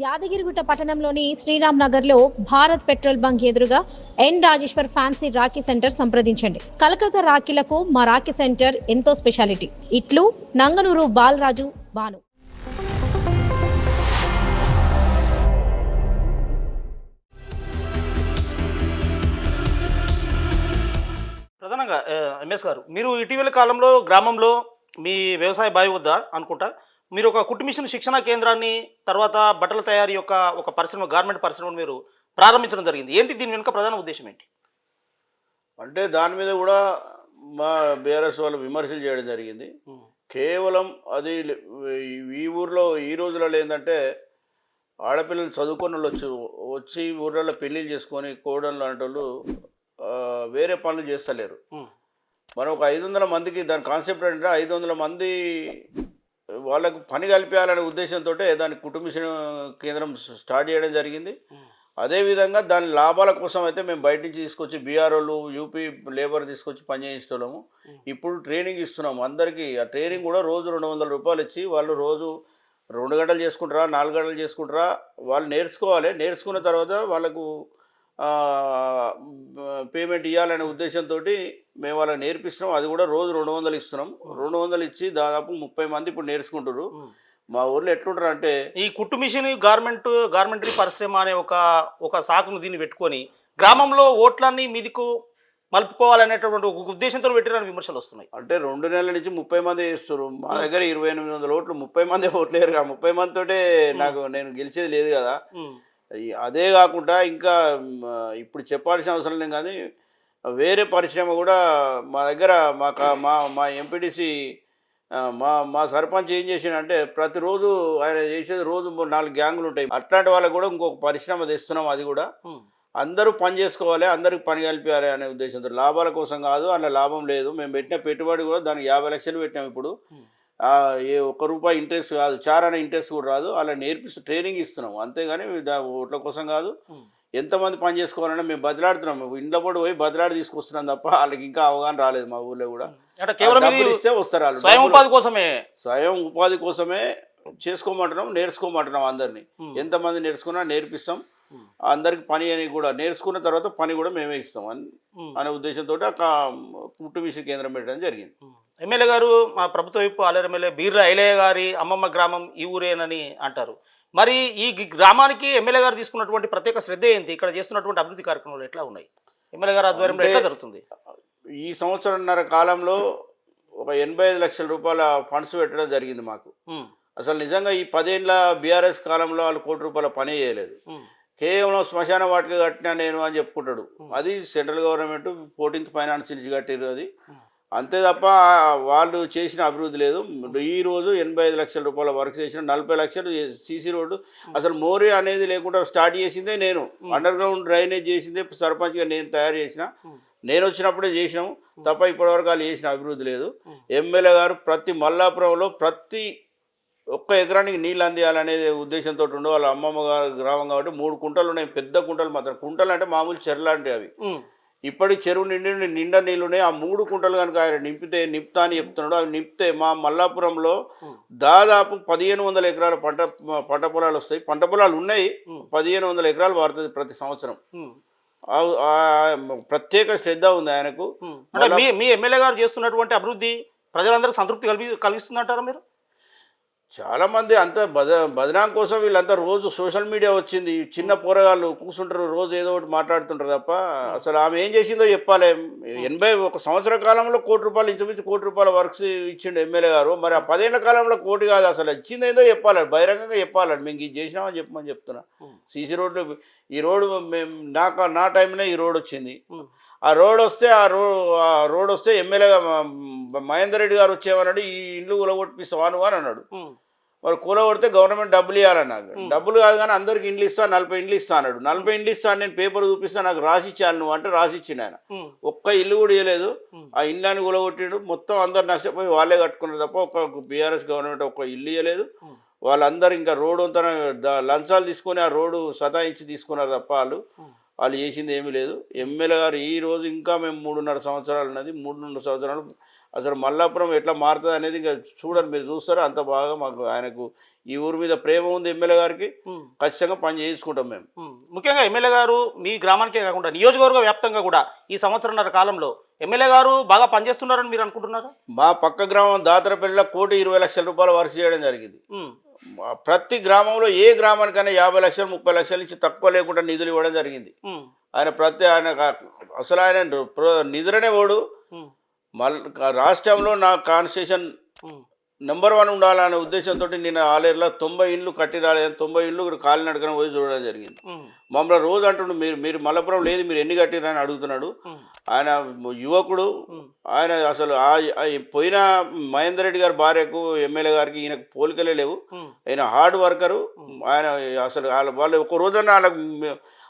యాదగిరిగుట్ట పట్టణంలోని శ్రీరామ్ నగర్లో Bharat petrol bunk ఎదురుగా N Rajeshwar fancy rakhi centre సంప్రదించండి. కలకత్తా రాఖీలకు మా రాఖీ సెంటర్ ఎంతో స్పెషాలిటీ. ఇట్లు నంగనూరు బాలరాజు బాను. ప్రధానంగా ఎంఎస్ గారు మీరు ఇటీవల కాలంలో గ్రామంలో మీ వ్యవసాయ బావి వద్ద అనుకుంటా మీరు ఒక కుట్టు మిషన్ శిక్షణా కేంద్రాన్ని తర్వాత బట్టల తయారీ యొక్క ఒక పరిశ్రమ గార్మెంట్ పరిశ్రమను మీరు ప్రారంభించడం జరిగింది. ఏంటి దీని వెనుక ప్రధాన ఉద్దేశం ఏంటి? అంటే దాని మీద కూడా మా బీఆర్ఎస్ వాళ్ళు విమర్శలు చేయడం జరిగింది. కేవలం అది ఈ- ఊర్లో ఈ రోజులలో ఏంటంటే ఆడపిల్లలు చదువుకున్న వాళ్ళు వచ్చి వచ్చి ఊర్లలో పెళ్ళిళ్ళు చేసుకొని కోడళ్ళు అనేటోళ్ళు ఆ, వేరే పనులు చేస్తలేరు. మనం ఒక ఐదు వందల మందికి దాని కాన్సెప్ట్ అంటే ఐదు వందల మంది వాళ్ళకు పని కల్పించాలనే ఉద్దేశంతో దాని కుటుంబ కేంద్రం స్టార్ట్ చేయడం జరిగింది. అదేవిధంగా దాని లాభాల కోసం అయితే మేము బయట నుంచి తీసుకొచ్చి బీఆర్ఓలు యూపీ లేబర్ తీసుకొచ్చి పనిచేయిస్తున్నాము ఇప్పుడు ట్రైనింగ్ ఇస్తున్నాము. అందరికీ ఆ ట్రైనింగ్ కూడా రోజు రెండు వందల రూపాయలు ఇచ్చి వాళ్ళు రోజు రెండు గంటలు చేసుకుంటారా నాలుగు గంటలు చేసుకుంటారా వాళ్ళు నేర్చుకోవాలి. నేర్చుకున్న తర్వాత వాళ్ళకు పేమెంట్ ఇవ్వాలనే ఉద్దేశంతో మేము వాళ్ళకి నేర్పిస్తున్నాం. అది కూడా రోజు రెండు వందలు ఇస్తున్నాం. రెండు వందలు ఇచ్చి దాదాపు ముప్పై మంది ఇప్పుడు నేర్చుకుంటారు మా ఊర్లో ఎట్లుంటారు అంటే ఈ కుట్టు మిషన్ గార్మెంట్ గార్మెంటరీ పరిశ్రమ అనే ఒక ఒక సాకును దీన్ని పెట్టుకొని గ్రామంలో ఓట్లన్నీ మీదికు మలుపుకోవాలనేటటువంటి ఒక ఉద్దేశంతో పెట్టిన విమర్శలు వస్తున్నాయి. అంటే రెండు నెలల నుంచి ముప్పై మంది వేస్తారు మా దగ్గర ఇరవై ఎనిమిది వందల ఓట్లు ముప్పై మంది ఓట్లు వేయరు కదా ముప్పై మందితోటే నాకు నేను గెలిచేది లేదు కదా. అదే కాకుండా ఇంకా ఇప్పుడు చెప్పాల్సిన అవసరం లేదు కానీ వేరే పరిశ్రమ కూడా మా దగ్గర మా కా- మా మా ఎంపీటీసీ మా మా సర్పంచ్ ఏం చేసిండంటే ప్రతిరోజు ఆయన చేసేది రోజు మూడు నాలుగు గ్యాంగులు ఉంటాయి. అట్లాంటి వాళ్ళకు కూడా ఇంకొక పరిశ్రమ తెస్తున్నాం అది కూడా. అందరూ పని చేసుకోవాలి అందరికి పని కల్పించాలి అనే ఉద్దేశంతో. లాభాల కోసం కాదు అలా లాభం లేదు. మేము పెట్టిన పెట్టుబడి కూడా దానికి యాభై లక్షలు పెట్టినాం ఇప్పుడు. ఏ ఒక్క రూపాయి ఇంట్రెస్ట్ కాదు చారణ ఇంట్రెస్ట్ కూడా రాదు. అలా నేర్పిస్తూ ట్రైనింగ్ ఇస్తున్నాం అంతేగాని ఓట్ల కోసం కాదు. ఎంతమంది పని చేసుకోవాలన్నా మేము బదిలాడుతున్నాం. ఇంట్లో కూడా పోయి బదిలాడి తీసుకొస్తున్నాం తప్ప వాళ్ళకి ఇంకా అవగాహన రాలేదు మా ఊర్లో కూడా. డబ్బులు ఇస్తే వస్తారు వాళ్ళు. స్వయం ఉపాధి కోసమే? స్వయం ఉపాధి కోసమే చేసుకోమంటున్నాం నేర్చుకోమంటున్నాం అందరినీ. ఎంతమంది నేర్చుకున్నా నేర్పిస్తాం. అందరికి పని అని కూడా నేర్చుకున్న తర్వాత పని కూడా మేమే ఇస్తాం అని. అనే ఉద్దేశంతో ఒక కుట్టు మిషన్ కేంద్రం పెట్టడం జరిగింది. ఎమ్మెల్యే గారు మా ప్రభుత్వ వైపు ఆలేరు ఎమ్మెల్యే బీర్ల ఐలయ్య గారి అమ్మమ్మ గ్రామం ఈ ఊరేనని అంటారు. మరి ఈ గ్రామానికి ఎమ్మెల్యే గారు తీసుకున్నటువంటి ప్రత్యేక శ్రద్ధ ఏంటి? ఇక్కడ చేస్తున్నటువంటి అభివృద్ధి కార్యక్రమాలు ఎట్లా ఉన్నాయి? ఎమ్మెల్యే గారు ఆధ్వర్యంలో ఎట్లా జరుగుతుంది? ఈ సంవత్సరంన్నర కాలంలో ఒక ఎనభై ఐదు లక్షల రూపాయల ఫండ్స్ పెట్టడం జరిగింది మాకు. అసలు నిజంగా ఈ పదేళ్ళ బీఆర్ఎస్ కాలంలో వాళ్ళు కోటి రూపాయల పని చేయలేదు. కేవలం శ్మశాన వాటిక కట్టినా నేను అని చెప్పుకుంటాడు. అది సెంట్రల్ గవర్నమెంట్ ఫోర్టీన్త్ ఫైనాన్స్ నుంచి కట్టిరు అది అంతే తప్ప వాళ్ళు చేసిన అభివృద్ధి లేదు. ఈ రోజు ఎనభై ఐదు లక్షల రూపాయల వర్క్ చేసిన నలభై లక్షలు సీసీ రోడ్డు అసలు మోరీ అనేది లేకుండా స్టార్ట్ చేసిందే నేను. అండర్ గ్రౌండ్ డ్రైనేజ్ చేసిందే సర్పంచ్గా నేను తయారు చేసిన. నేను వచ్చినప్పుడే చేసినాము. తప్ప ఇప్పటివరకు వాళ్ళు చేసిన అభివృద్ధి లేదు. ఎమ్మెల్యే గారు ప్రతి మల్లాపురంలో ప్రతి ఒక్క ఎకరానికి నీళ్ళు అందియాలనే ఉద్దేశంతో ఉండు వాళ్ళ అమ్మమ్మ గారు గ్రామం కాబట్టి మూడు కుంటలు ఉన్నాయి. పెద్ద కుంటలు మాత్రం. కుంటలు అంటే మామూలు చెర్లాంటివి అవి. ఇప్పటి చెరువు నిండి నిండా నీళ్ళు ఉన్నాయి. ఆ మూడు కుంటలు కనుక ఆయన నింపితే నింపుతా అని చెప్తున్నాడు. అవి నింపితే మా మల్లాపురంలో దాదాపు పదిహేను వందల ఎకరాల పంట పంట పొలాలు వస్తాయి. పంట పొలాలు ఉన్నాయి. పదిహేను వందల ఎకరాలు వాడుతుంది ప్రతి సంవత్సరం. ప్రత్యేక శ్రద్ధ ఉంది ఆయనకు. ఉమ్. అంటే మీ మీ ఎమ్మెల్యే గారు చేస్తున్నటువంటి అభివృద్ధి ప్రజలందరికీ సంతృప్తి కలిగి కలిగిస్తుందంటారా మీరు? చాలా మంది అంత బద బదనాం కోసం వీళ్ళంతా రోజు సోషల్ మీడియా వచ్చింది. చిన్న పోరగాళ్ళు కూర్చుంటారు రోజు ఏదో ఒకటి మాట్లాడుతుంటారు తప్ప అసలు ఆమె ఏం చేసిందో చెప్పాలి. ఎనభై ఒక సంవత్సర కాలంలో కోటి రూపాయలు ఇంచుమించు కోటి రూపాయల వర్క్స్ ఇచ్చిండు ఎమ్మెల్యే గారు. మరి ఆ పదేళ్ళ కాలంలో కోటి కాదు అసలు ఇచ్చింది ఏదో చెప్పాలి. బహిరంగంగా చెప్పాలి. మేము ఇది చేసినామని చెప్పమని చెప్తున్నా. సీసీ రోడ్డు ఈ రోడ్డు మేము నా నా టైంలో ఈ రోడ్ వచ్చింది. ఆ రోడ్ వస్తే ఆ రో ఆ రోడ్ వస్తే ఎమ్మెల్యేగా మహేందర్ రెడ్డి గారు వచ్చేవన్నాడు ఈ ఇల్లు కూలగొట్టిస్తావా నువ్వు అని అన్నాడు. మరి కూలగొడితే గవర్నమెంట్ డబ్బులు ఇవ్వాలన్నాడు డబ్బులు కాదు కానీ అందరికి ఇండ్లు ఇస్తా నలభై ఇండ్లు ఇస్తా అన్నాడు. నలభై ఇండ్లు ఇస్తా నేను పేపర్ చూపిస్తా నాకు రాసి ఇచ్చాను నువ్వు అంటే రాసి ఇచ్చిండు ఆయన. ఒక్క ఇల్లు కూడా ఇవ్వలేదు ఆ ఇల్లాన్ని కూలగొట్టిండు. మొత్తం అందరు నష్టపోయి వాళ్ళే కట్టుకున్నారు తప్ప ఒక్క బీఆర్ఎస్ గవర్నమెంట్ ఒక్క ఇల్లు ఇవ్వలేదు వాళ్ళందరూ ఇంకా రోడ్డు అంతా లంచాలు తీసుకొని ఆ రోడ్డు సతాయించి తీసుకున్నారు తప్ప వాళ్ళు. వాళ్ళు చేసింది ఏమీ లేదు. ఎమ్మెల్యే గారు ఈరోజు ఇంకా మేము మూడున్నర సంవత్సరాలు ఉన్నది. మూడున్నర సంవత్సరాలు అసలు మల్లాపురం ఎట్లా మారుతుంది అనేది ఇంకా చూడండి మీరు చూస్తారు? అంత బాగా మాకు ఆయనకు ఈ ఊరి మీద ప్రేమ ఉంది ఎమ్మెల్యే గారికి. ఖచ్చితంగా పని చేయించుకుంటాం మేము. ముఖ్యంగా ఎమ్మెల్యే గారు మీ గ్రామానికే కాకుండా నియోజకవర్గ వ్యాప్తంగా కూడా ఈ సంవత్సరంన్నర కాలంలో ఎమ్మెల్యే గారు బాగా పనిచేస్తున్నారని మీరు అనుకుంటున్నారా? మా పక్క గ్రామం దాతరపల్లిలో కోటి ఇరవై లక్షల రూపాయలు వర్క్ చేయడం జరిగింది. ప్రతి గ్రామంలో ఏ గ్రామానికైనా యాభై లక్షలు ముప్పై లక్షల నుంచి తక్కువ లేకుండా నిధులు ఇవ్వడం జరిగింది. ఆయన ప్రతి ఆయన అసలు ఆయన నిధులనే ఓడు. మల్ రాష్ట్రంలో నా కాన్స్టిట్యూషన్. నెంబర్ వన్ ఉండాలనే ఉద్దేశంతో నేను ఆలేరులో తొంభై ఇండ్లు కట్టి రాలేదు తొంభై ఇండ్లు కాలినడకన పోయి చూడడం జరిగింది. మమ్మల్ని రోజు అంటుండు మీరు మీరు మలపురం లేదు మీరు ఎన్ని కట్టిరని అని అడుగుతున్నాడు. ఆయన యువకుడు. ఆయన అసలు ఆ- పోయిన మహేందర్ రెడ్డి గారి భార్యకు ఎమ్మెల్యే గారికి ఈయనకు పోలికలే లేవు. ఆయన హార్డ్ వర్కరు ఆయన అసలు వాళ్ళ వాళ్ళు ఒక రోజున వాళ్ళకు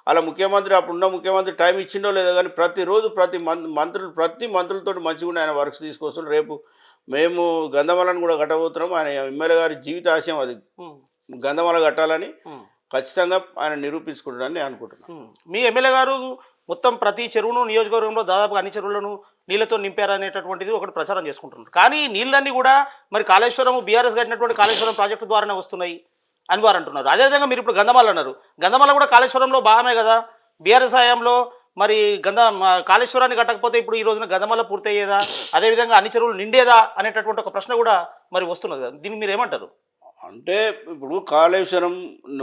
వాళ్ళ ముఖ్యమంత్రి అప్పుడున్న ముఖ్యమంత్రి టైం ఇచ్చిండో లేదో కానీ ప్రతిరోజు ప్రతి మంత్రులు ప్రతి మంత్రులతో మంచిగా ఆయన వర్క్స్ తీసుకొస్తారు రేపు మేము గంధమలను కూడా కట్టబోతున్నాం ఆయన ఎమ్మెల్యే గారి జీవిత ఆశయం అది. గంధమల కట్టాలని. ఖచ్చితంగా ఆయన నిరూపించుకుంటాడని నేను అనుకుంటున్నాను. మీ ఎమ్మెల్యే గారు మొత్తం ప్రతి చెరువును నియోజకవర్గంలో దాదాపుగా అన్ని చెరువులను నీళ్ళతో నింపారనేటటువంటిది ఒకటి ప్రచారం చేసుకుంటున్నారు కానీ నీళ్ళన్నీ కూడా మరి కాళేశ్వరం బీఆర్ఎస్ కట్టినటువంటి కాళేశ్వరం ప్రాజెక్టు ద్వారానే వస్తున్నాయి అని వారు అంటున్నారు అదేవిధంగా మీరు ఇప్పుడు గంధమాల అన్నారు. గంధమాల కూడా కాళేశ్వరంలో భాగమే కదా? బీఆర్ఎస్ హయాంలో మరి గంధ కాళేశ్వరాన్ని కట్టకపోతే ఇప్పుడు ఈ రోజున గంధమాల పూర్తయ్యేదా? అదేవిధంగా అన్ని చెరువులు నిండేదా అనేటటువంటి ఒక ప్రశ్న కూడా మరి వస్తున్నది. కదా దీనికి మీరు ఏమంటారు? అంటే ఇప్పుడు కాళేశ్వరం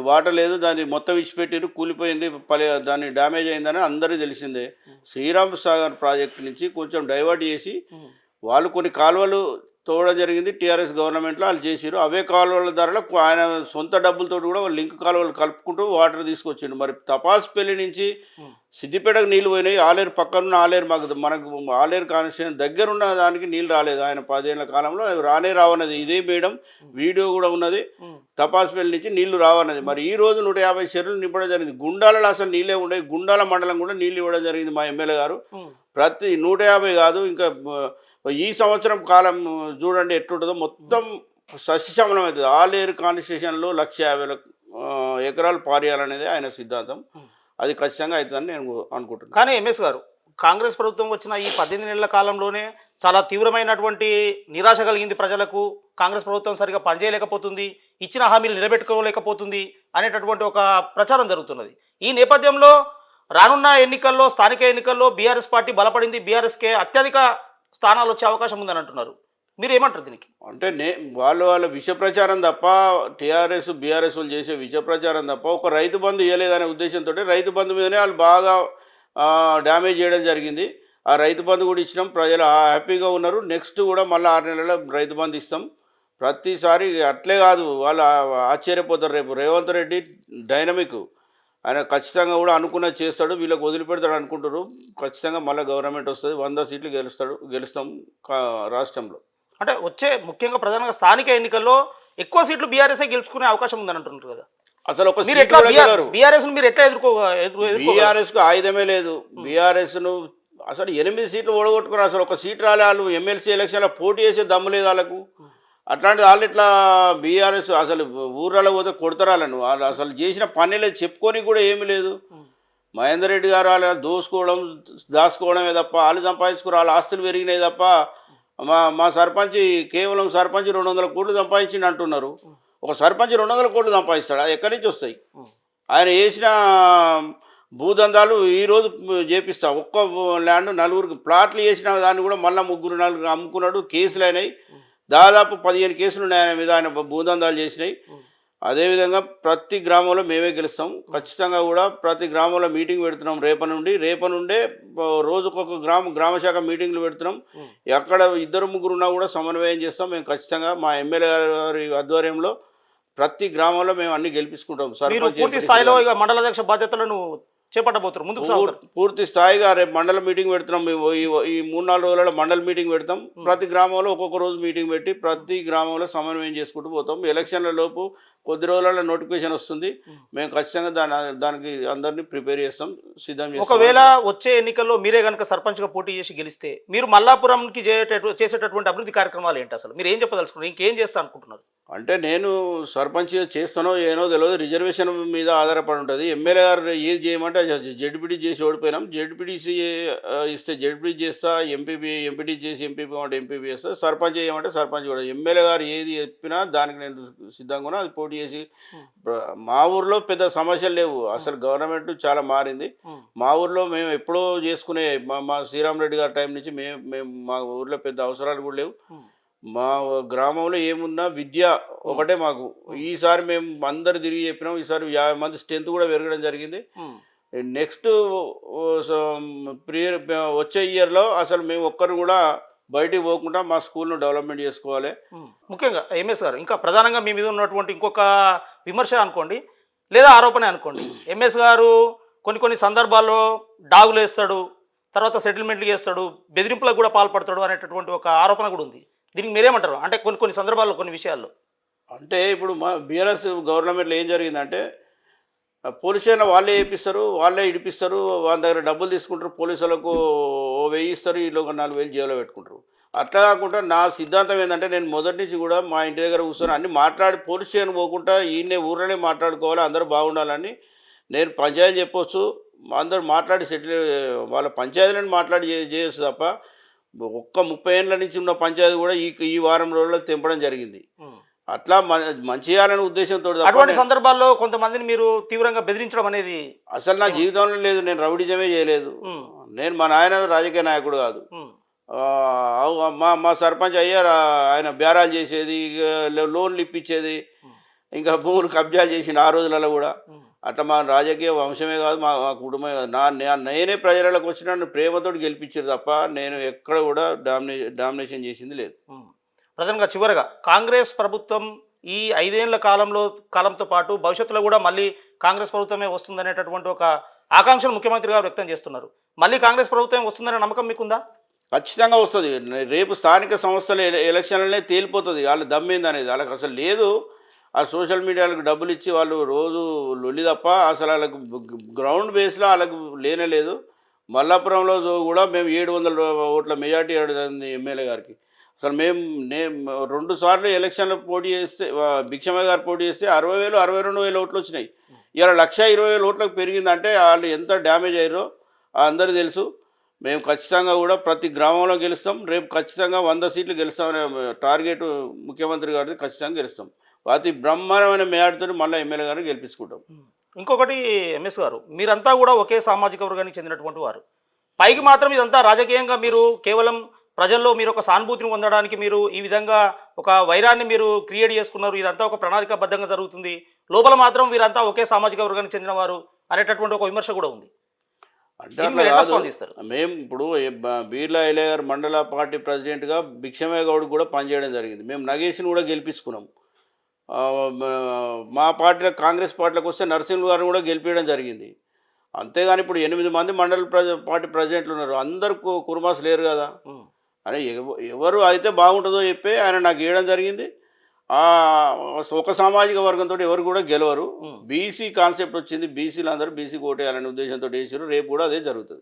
వాటర్ లేదు దాన్ని మొత్తం ఇచ్చిపెట్టిరు కూలిపోయింది పలే దాన్ని డ్యామేజ్ అయిందని అందరికీ తెలిసిందే. శ్రీరామ్ సాగర్ ప్రాజెక్ట్ నుంచి కొంచెం డైవర్ట్ చేసి వాళ్ళు కొన్ని కాలువలు తోవడం జరిగింది టీఆర్ఎస్ గవర్నమెంట్లో వాళ్ళు చేసిరు అవే కాలువల ధరలో ఆయన సొంత డబ్బులతో కూడా వాళ్ళు లింక్ కాలువలు కలుపుకుంటూ వాటర్ తీసుకొచ్చిండు. మరి తపాస్పల్లి నుంచి సిద్దిపేటకు నీళ్ళు పోయినాయి. ఆలేరు పక్కనున్న ఆలేరు మాకు మనకు ఆలేరు కాన్స్టిట్యూషన్ దగ్గరున్న దానికి నీళ్ళు రాలేదు. ఆయన పదేళ్ళ కాలంలో అవి రానే రావన్నది. ఇదే మేడం. వీడియో కూడా ఉన్నది. తపాస్పల్లి నుంచి నీళ్ళు రావన్నది. మరి ఈ రోజు నూట యాభై చెరువులు నింపడం జరిగింది. గుండాలలో అసలు నీళ్ళే ఉండేవి. గుండాల మండలం కూడా నీళ్ళు ఇవ్వడం జరిగింది మా ఎమ్మెల్యే గారు. ప్రతి నూట యాభై కాదు ఇంకా ఈ సంవత్సరం కాలం చూడండి ఎట్లుంటుందో. మొత్తం సస్యశమనం అవుతుంది. ఆలేరు కాన్స్టిట్యూషన్లో లక్ష యాభై ఎకరాలు పారేయాలనేది ఆయన సిద్ధాంతం. అది ఖచ్చితంగా అవుతుందని నేను అనుకుంటున్నాను కానీ ఎంఎస్ గారు కాంగ్రెస్ ప్రభుత్వం వచ్చిన ఈ పద్దెనిమిది నెలల కాలంలోనే చాలా తీవ్రమైనటువంటి నిరాశ కలిగింది ప్రజలకు. కాంగ్రెస్ ప్రభుత్వం సరిగా పనిచేయలేకపోతుంది. ఇచ్చిన హామీలు నిలబెట్టుకోలేకపోతుంది అనేటటువంటి ఒక ప్రచారం జరుగుతున్నది. ఈ నేపథ్యంలో రానున్న ఎన్నికల్లో స్థానిక ఎన్నికల్లో బీఆర్ఎస్ పార్టీ బలపడింది. బీఆర్ఎస్కే అత్యధిక స్థానాలు వచ్చే అవకాశం ఉందని అంటున్నారు మీరు ఏమంటారు దీనికి? అంటే నే వాళ్ళు వాళ్ళ విష ప్రచారం తప్ప టీఆర్ఎస్ బీఆర్ఎస్ వాళ్ళు చేసే విష ప్రచారం తప్ప ఒక రైతు బంధు ఇవ్వలేదనే ఉద్దేశంతో రైతు బంధు మీదనే వాళ్ళు బాగా డ్యామేజ్ చేయడం జరిగింది. ఆ రైతు బంధు కూడా ఇచ్చినాం. ప్రజలు ఆ- హ్యాపీగా ఉన్నారు. నెక్స్ట్ కూడా మళ్ళీ ఆరు నెలల రైతు బంధు ఇస్తాం. ప్రతిసారి అట్లే కాదు. వాళ్ళు ఆశ్చర్యపోతారు రేపు. రేవంత్ రెడ్డి డైనమిక్. ఆయన ఖచ్చితంగా కూడా అనుకున్నది చేస్తాడు వీళ్ళకి వదిలిపెడతాడు అనుకుంటారు ఖచ్చితంగా మళ్ళీ గవర్నమెంట్ వస్తుంది వంద సీట్లు గెలుస్తాడు గెలుస్తాం రాష్ట్రంలో. అంటే వచ్చే ముఖ్యంగా ప్రధానంగా స్థానిక ఎన్నికల్లో ఎక్కువ సీట్లు బీఆర్ఎస్ఏ గెలుచుకునే అవకాశం ఉందని అంటున్నారు కదా. అసలు ఒక బీఆర్ఎస్ మీరు ఎట్లా ఎదుర్కో ఎదుర్కో- ఎదుర్కోగలరు? బీఆర్ఎస్కు ఆయుధమే లేదు. బీఆర్ఎస్ను అసలు ఎనిమిది సీట్లు ఓడగొట్టుకున్నారు. అసలు ఒక సీట్ రాలే వాళ్ళు. ఎమ్మెల్సీ ఎలక్షన్లో పోటీ చేసే దమ్ము లేదు వాళ్ళకు. అట్లాంటి వాళ్ళు ఇట్లా బీఆర్ఎస్ అసలు ఊర్లలో పోతే కొడతారు వాళ్ళు అసలు చేసిన పని చెప్పుకొని కూడా ఏమీ లేదు. మహేందర్ రెడ్డి గారు వాళ్ళ దోసుకోవడం దాచుకోవడమే తప్ప వాళ్ళు సంపాదించుకుని వాళ్ళ ఆస్తులు పెరిగినాయి తప్ప మా మా సర్పంచ్ కేవలం సర్పంచ్ రెండు వందల కోట్లు సంపాదించింది అంటున్నారు. ఒక సర్పంచ్ రెండు వందల కోట్లు సంపాదిస్తాడా? ఎక్కడి నుంచి వస్తాయి? ఆయన వేసిన భూదందాలు ఈరోజు చేపిస్తా. ఒక్క ల్యాండ్ నలుగురికి ప్లాట్లు వేసిన దాన్ని కూడా మళ్ళీ ముగ్గురు నలుగురు అమ్ముకున్నాడు కేసులు అయినాయి. దాదాపు పదిహేను కేసులు ఉన్నాయి ఆయన మీద ఆయన భూదందాలు చేసినాయి. అదేవిధంగా ప్రతి గ్రామంలో మేమే గెలుస్తాం. ఖచ్చితంగా కూడా ప్రతి గ్రామంలో మీటింగ్ పెడుతున్నాం రేప నుండి. రేప నుండే రోజుకొక గ్రామ గ్రామ శాఖ మీటింగ్లు పెడుతున్నాం. ఎక్కడ ఇద్దరు ముగ్గురు ఉన్నా కూడా సమన్వయం చేస్తాం. మేము ఖచ్చితంగా మా ఎమ్మెల్యే గారి ఆధ్వర్యంలో ప్రతి గ్రామంలో మేము అన్ని గెలిపించుకుంటాం. సర్పంచ్ పూర్తి స్థాయిలో ఇక మండలాధ్యక్ష బాధ్యతలను చేపట్టబోతారు ముందుకు పూర్తి స్థాయిగా రేపు మండల మీటింగ్ పెడుతున్నాం. మేము ఈ ఈ మూడు నాలుగు రోజులలో మండల మీటింగ్ పెడతాం. ప్రతి గ్రామంలో ఒక్కొక్క రోజు మీటింగ్ పెట్టి ప్రతి గ్రామంలో సమన్వయం చేసుకుంటూ పోతాం. ఎలక్షన్ల లోపు కొద్ది రోజులలో నోటిఫికేషన్ వస్తుంది. మేము. ఖచ్చితంగా దాని దానికి అందరినీ ప్రిపేర్ చేస్తాం సిద్ధం చేస్తాం. ఒకవేళ వచ్చే ఎన్నికల్లో మీరే కనుక సర్పంచ్గా పోటీ చేసి గెలిస్తే మీరు మల్లాపురంకి చేసేటటు చేసేటటువంటి అభివృద్ధి కార్యక్రమాలు ఏంటి అసలు? మీరు ఏం చెప్పదలుచుకున్నారు? ఇంకేం చేస్తా అనుకుంటున్నారు? అంటే నేను సర్పంచ్ చేస్తానో ఏనో తెలియదు రిజర్వేషన్ మీద ఆధారపడి ఉంటుంది. ఎమ్మెల్యే గారు ఏది చేయమంటే జడ్పీటీ చేసి ఓడిపోయినాం. జడ్పీటీసీ ఇస్తే జడ్పీటీ చేస్తా ఎంపీపీ ఎంపీటీ చేసి ఎంపీపీ అంటే ఎంపీపీ చేస్తా. సర్పంచ్ చేయమంటే సర్పంచ్ కూడా. ఎమ్మెల్యే గారు ఏది చెప్పినా దానికి నేను సిద్ధంగా ఉన్నా. అది పోటీ చేసి మా ఊర్లో పెద్ద సమస్యలు లేవు. అసలు గవర్నమెంట్ చాలా మారింది. మా ఊర్లో మేము ఎప్పుడో చేసుకునే మా మా శ్రీరామ్ రెడ్డి గారి టైం నుంచి మేము మేము మా ఊర్లో పెద్ద అవసరాలు కూడా లేవు. మా గ్రామంలో ఏమున్నా విద్య ఒకటే మాకు. ఈసారి మేము అందరు తిరిగి చెప్పినాం ఈసారి యాభై మంది స్ట్రెంత్ కూడా పెరగడం జరిగింది. నెక్స్ట్ ప్రియర్ వచ్చే ఇయర్లో అసలు మేము ఒక్కరు కూడా బయటికి పోకుండా మా స్కూల్ను డెవలప్మెంట్ చేసుకోవాలి. ముఖ్యంగా ఎంఎస్ గారు ఇంకా ప్రధానంగా మీ మీద ఉన్నటువంటి ఇంకొక విమర్శ అనుకోండి లేదా ఆరోపణ అనుకోండి. ఎంఎస్ గారు కొన్ని కొన్ని సందర్భాల్లో డాగులు వేస్తాడు తర్వాత సెటిల్మెంట్లు చేస్తాడు బెదిరింపులకు కూడా పాల్పడతాడు అనేటటువంటి ఒక ఆరోపణ కూడా ఉంది. దీనికి మీరేమంటారు? అంటే కొన్ని కొన్ని సందర్భాల్లో కొన్ని విషయాల్లో. అంటే ఇప్పుడు మా బీఆర్ఎస్ గవర్నమెంట్లో ఏం జరిగిందంటే పోలీస్ అయినా వాళ్ళే వేపిస్తారు వాళ్ళే ఇడిపిస్తారు వాళ్ళ దగ్గర డబ్బులు తీసుకుంటారు పోలీసులకు ఓ వెయ్యి ఇస్తారు ఈలో నాలుగు వేలు జైల్లో పెట్టుకుంటారు. అట్లా కాకుండా నా సిద్ధాంతం ఏంటంటే నేను మొదటి నుంచి కూడా మా ఇంటి దగ్గర కూర్చొని అన్ని మాట్లాడి పోలీస్ స్టేషన్ పోకుండా ఈయనే ఊర్లోనే మాట్లాడుకోవాలి అందరూ బాగుండాలని నేను పంచాయతీ చెప్పొచ్చు. అందరూ మాట్లాడి సెటిల్ వాళ్ళ పంచాయతీలను మాట్లాడి చేయొచ్చు తప్ప ఒక్క ముప్పై ఏళ్ళ నుంచి ఉన్న పంచాయతీ కూడా ఈ ఈ వారం రోజుల్లో తెంపడం జరిగింది. అట్లా మంచి చేయాలనే ఉద్దేశంతో అటువంటి సందర్భాల్లో కొంతమందిని మీరు తీవ్రంగా బెదిరించడం అనేది అసలు నా జీవితంలో లేదు నేను రౌడిజమే చేయలేదు. నేను మా నాయన రాజకీయ నాయకుడు కాదు. మా మా సర్పంచ్ అయ్యారు ఆయన బేరాలు చేసేది లోన్లు ఇప్పించేది ఇంకా భూములు కబ్జా చేసిండు ఆ రోజులలో కూడా. అట్లా మా రాజకీయ వంశమే కాదు మా మా కుటుంబమే కాదు. నా నే- నేనే ప్రజలకు వచ్చి నన్ను ప్రేమతోటి గెలిపించారు తప్ప నేను ఎక్కడ కూడా డామినే డామినేషన్ చేసింది లేదు. ప్రధానంగా చివరగా కాంగ్రెస్ ప్రభుత్వం ఈ ఐదేళ్ళ కాలంలో కాలంతో పాటు భవిష్యత్తులో కూడా మళ్ళీ కాంగ్రెస్ ప్రభుత్వమే వస్తుందనేటటువంటి ఒక ఆకాంక్షను ముఖ్యమంత్రి గారు వ్యక్తం చేస్తున్నారు. మళ్ళీ కాంగ్రెస్ ప్రభుత్వం వస్తుందనే నమ్మకం మీకుందా? ఖచ్చితంగా వస్తుంది. రేపు స్థానిక సంస్థల ఎల- ఎలక్షన్లనే తేలిపోతుంది. వాళ్ళ దమ్మేంది అనేది వాళ్ళకి అసలు లేదు. ఆ సోషల్ మీడియాలకు డబ్బులు ఇచ్చి వాళ్ళు రోజు లొల్లి తప్ప అసలు వాళ్ళకు గ్రౌండ్ బేస్లో వాళ్ళకు లేనే లేదు. మల్లాపురంలో కూడా మేము ఏడు వందల ఓట్ల మెజార్టీ అడిగింది ఎమ్మెల్యే గారికి. అసలు మేము నేను రెండు సార్లు ఎలక్షన్లో పోటీ చేస్తే భిక్షమయ్య గారు పోటీ చేస్తే అరవై వేలు అరవై రెండు వేలు ఓట్లు వచ్చినాయి. ఇలా లక్ష ఇరవై వేలు ఓట్లకు పెరిగిందంటే వాళ్ళు ఎంత డ్యామేజ్ అయ్యారో అందరూ తెలుసు. మేము ఖచ్చితంగా కూడా ప్రతి గ్రామంలో గెలుస్తాం. రేపు ఖచ్చితంగా వంద సీట్లు గెలుస్తామనే టార్గెట్ ముఖ్యమంత్రి గారిది ఖచ్చితంగా గెలుస్తాం. అతి బ్రహ్మాండమైన మేడతో మళ్ళీ ఎమ్మెల్యే గారిని గెలిపించుకుంటాం. ఇంకొకటి ఎంఎస్ గారు మీరంతా కూడా ఒకే సామాజిక వర్గానికి చెందినటువంటి వారు. పైకి మాత్రం ఇదంతా రాజకీయంగా మీరు కేవలం ప్రజల్లో మీరు ఒక సానుభూతిని పొందడానికి మీరు ఈ విధంగా ఒక వైరాన్ని మీరు క్రియేట్ చేసుకున్నారు ఇదంతా ఒక ప్రణాళికాబద్ధంగా జరుగుతుంది. లోపల మాత్రం వీరంతా ఒకే సామాజిక వర్గానికి చెందిన వారు అనేటటువంటి ఒక విమర్శ కూడా ఉంది. అంటే అట్లా కాదు? మేము ఇప్పుడు బీర్లా ఎలే గారు మండల పార్టీ ప్రెసిడెంట్గా భిక్షమయ్య గౌడ్ కూడా పనిచేయడం జరిగింది. మేము నగేష్ని కూడా గెలిపించుకున్నాం. మ- పార్టీలో కాంగ్రెస్ పార్టీలోకి వస్తే నరసింహ గారిని కూడా గెలిపించడం జరిగింది. అంతేగాని ఇప్పుడు ఎనిమిది మంది మండల ప్రజ పార్టీ ప్రెసిడెంట్లు ఉన్నారు. అందరు కుర్మాస్ లేరు కదా. అని ఎవ- ఎవరు అయితే బాగుంటుందో చెప్పి ఆయన నాకు ఇవ్వడం జరిగింది. ఒక సామాజిక వర్గంతో ఎవరు కూడా గెలవరు. బీసీ కాన్సెప్ట్ వచ్చింది. బీసీలు అందరూ బీసీ ఓటేయాలనే ఉద్దేశంతో వేసారు రేపు కూడా అదే జరుగుతుంది.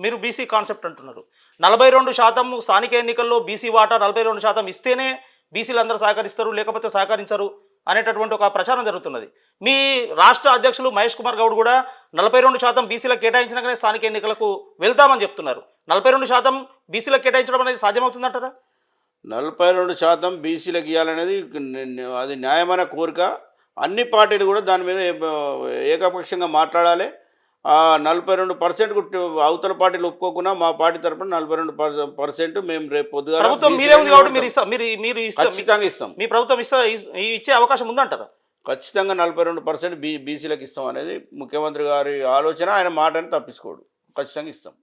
మీరు బీసీ కాన్సెప్ట్ అంటున్నారు. నలభై రెండు శాతం స్థానిక ఎన్నికల్లో బీసీ వాటా నలభై రెండు శాతం ఇస్తేనే బీసీలు అందరూ సహకరిస్తారు లేకపోతే సహకరించరు అనేటటువంటి ఒక ప్రచారం జరుగుతున్నది. మీ రాష్ట్ర అధ్యక్షులు మహేష్ కుమార్ గౌడ్ కూడా నలభై రెండు శాతం బీసీలకు కేటాయించినాకనే స్థానిక ఎన్నికలకు వెళ్తామని చెప్తున్నారు. నలభై రెండు శాతం బీసీలకు కేటాయించడం అనేది సాధ్యమవుతుందంటారా? నలభై రెండు శాతం బీసీలకు ఇవ్వాలనేది అది న్యాయమైన కోరిక. అన్ని పార్టీలు కూడా దాని మీద ఏకపక్షంగా మాట్లాడాలి. నలభై రెండు పర్సెంట్ అవతల పార్టీలు ఒప్పుకోకుండా మా పార్టీ తరపున నలభై రెండు పర్సెంట్ మేము రేపు పొద్దుగా ప్రభుత్వం మీదే ఉంది కాబట్టి మీరు ఇస్తా మీరు మీరు ఖచ్చితంగా ఇస్తాం. మీ ప్రభుత్వం ఇస్తా ఇస్- ఇచ్చే అవకాశం ఉందంటారా? ఖచ్చితంగా నలభై రెండు పర్సెంట్ బీ బీసీలకు ఇస్తాం అనేది ముఖ్యమంత్రి గారి ఆలోచన. ఆయన మాటని తప్పించుకోడు. ఖచ్చితంగా ఇస్తాం.